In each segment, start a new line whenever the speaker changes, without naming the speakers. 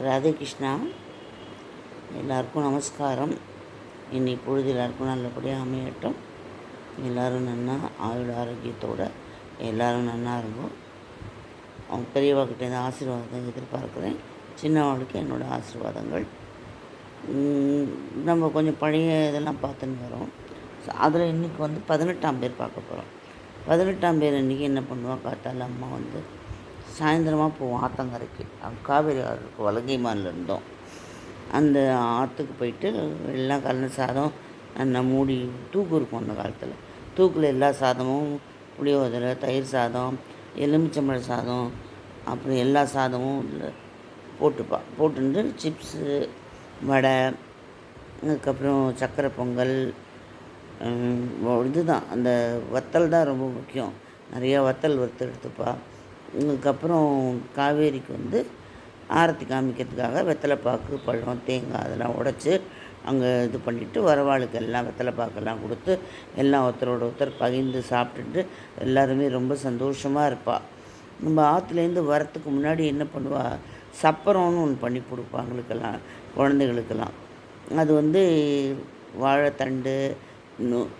ராதே கிருஷ்ணா எல்லாருக்கும் நமஸ்காரம். இன்னி பொழுது எல்லாருக்கும் நல்லபடியாக அமையட்டும். எல்லோரும் நன்னா ஆயுள் ஆரோக்கியத்தோடு எல்லோரும் நன்னா இருக்கும் அவங்க பெரியவாக்கிட்டேருந்து ஆசீர்வாதம் எதிர்பார்க்குறேன். சின்னவாளுக்கு என்னோடய ஆசீர்வாதங்கள். நம்ம கொஞ்சம் பழைய இதெல்லாம் பார்த்துன்னு வரோம். அதில் இன்றைக்கி வந்து பதினெட்டாம் பேர் பார்க்க போகிறோம். பதினெட்டாம் பேர் இன்றைக்கி என்ன பண்ணுவோம் காத்தால அம்மா வந்து சாயந்தரமாக போவோம். ஆத்தங்கரைக்கு. காவேரி ஆறுக்கு இருக்கு வலங்கைமான்ல இருந்தோம். அந்த ஆற்றுக்கு போயிட்டு எல்லாம் கலந்த சாதம் நல்லா மூடி தூக்கு இருக்கும் அந்த காலத்தில். தூக்கில் எல்லா சாதமும் புளியோதரை தயிர் சாதம் எலுமிச்சம்பழ சாதம் அப்புறம் எல்லா சாதமும் போட்டுப்பா போட்டுட்டு சிப்ஸு வடை அதுக்கப்புறம் சக்கரை பொங்கல் இதுதான். அந்த வத்தல் தான் ரொம்ப முக்கியம். நிறையா வத்தல் வறுத்து எடுத்துப்பா. அதுக்கப்புறம் காவேரிக்கு வந்து ஆரத்தி காமிக்கிறதுக்காக வெத்தலைப்பாக்கு பழம் தேங்காய் அதெல்லாம் உடச்சி அங்கே இது பண்ணிவிட்டு வரவாளுக்கு எல்லாம் வெத்தலைப்பாக்கெல்லாம் கொடுத்து எல்லாம் ஒருத்தரோட ஒருத்தர் பகிர்ந்து சாப்பிட்டுட்டு எல்லாருமே ரொம்ப சந்தோஷமாக இருப்பாள் நம்ம ஆற்றுலேருந்து வரத்துக்கு முன்னாடி என்ன பண்ணுவாள் சப்பரம்னு ஒன்று பண்ணி கொடுப்பாங்களுக்கெல்லாம் குழந்தைகளுக்கெல்லாம். அது வந்து வாழைத்தண்டு இன்னும்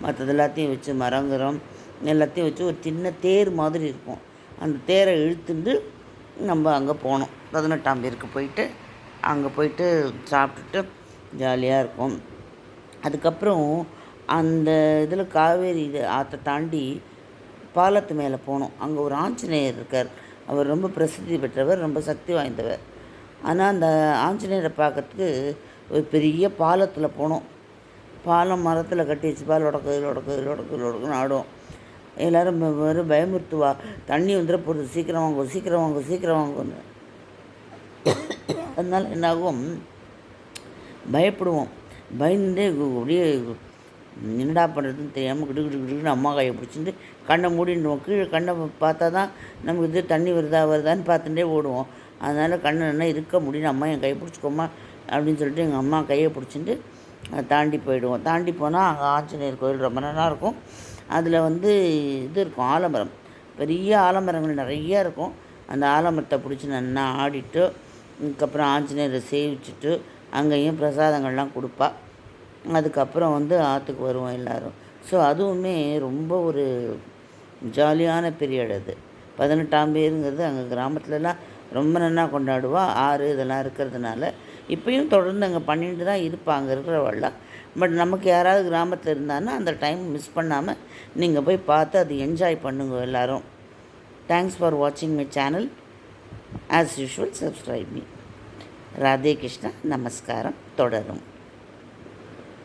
மற்றது எல்லாத்தையும் வச்சு மரங்கரம் எல்லாத்தையும் வச்சு ஒரு சின்ன தேர் மாதிரி இருக்கும். அந்த தேரை இழுத்துட்டு நம்ம அங்கே போனோம் பதினெட்டாம் பேருக்கு போயிட்டு அங்கே போயிட்டு சாப்பிட்டுட்டு ஜாலியாக இருக்கும். அதுக்கப்புறம் அந்த இதில் காவேரி இது ஆற்றை தாண்டி பாலத்து மேலே போனோம். அங்கே ஒரு ஆஞ்சநேயர் இருக்கார். அவர் ரொம்ப பிரசித்தி பெற்றவர் ரொம்ப சக்தி வாய்ந்தவர். ஆனால் அந்த ஆஞ்சநேயரை பார்க்கறதுக்கு ஒரு பெரிய பாலத்தில் போனோம். பாலம் மரத்தில் கட்டி வச்சு பால் உடக்கு உடக்கு உடக்கு உடக்குன்னு ஆடும் எல்லோரும் வெறும் பயமுறுத்துவா. தண்ணி வந்துட போகிறது சீக்கிரம் வாங்க சீக்கிரம் வாங்க சீக்கிரம் வாங்குன்னு. அதனால் என்னாகும்? பயப்படுவோம். பயந்துட்டே அப்படியே என்னடா பண்ணுறதுன்னு தெரியாமல் கிடு கிடு கிடுன்னு அம்மா கையை பிடிச்சிட்டு கண்ணை மூடிடுவோம் கீழே கண்ணை பார்த்தா தான் நமக்கு இது தண்ணி வருதா வருதான்னு பார்த்துட்டே ஓடுவோம். அதனால் கண்ணை என்ன இருக்க முடியும் அம்மா என் கையை பிடிச்சிக்கோமா அப்படின்னு சொல்லிட்டு எங்கள் அம்மா கையை பிடிச்சிட்டு தாண்டி போயிடுவோம். தாண்டி போனால் அங்கே ஆஞ்சநேயர் கோயில் ரொம்ப நல்லா இருக்கும். அதில் வந்து இது இருக்கும் ஆலமரம். பெரிய ஆலமரங்கள் நிறையா இருக்கும். அந்த ஆலமரத்தை பிடிச்சி நல்லா ஆடிட்டு அதுக்கப்புறம் ஆஞ்சநேயரை சேவிச்சுட்டு அங்கேயும் பிரசாதங்கள்லாம் கொடுப்பா. அதுக்கப்புறம் வந்து ஆற்றுக்கு வருவோம் எல்லோரும். ஸோ அதுவுமே ரொம்ப ஒரு ஜாலியான பீரியட் அது. பதினெட்டாம் பேருங்கிறது அங்கே கிராமத்துலலாம் ரொம்ப நல்லா கொண்டாடுவா. ஆறு இதெல்லாம் இருக்கிறதுனால இப்போயும் தொடர்ந்து அங்கே பண்ணிட்டு தான் இருப்பாங்க இருக்கிறவெல்லாம் பட் நமக்கு யாராவது கிராமத்தில் இருந்தாங்கன்னா அந்த டைம் மிஸ் பண்ணாமல் நீங்கள் போய் பார்த்து அது என்ஜாய் பண்ணுங்க எல்லோரும். தேங்க்ஸ் ஃபார் வாட்சிங் my channel as usual subscribe me Radhe Krishna நமஸ்காரம். தொடரும்.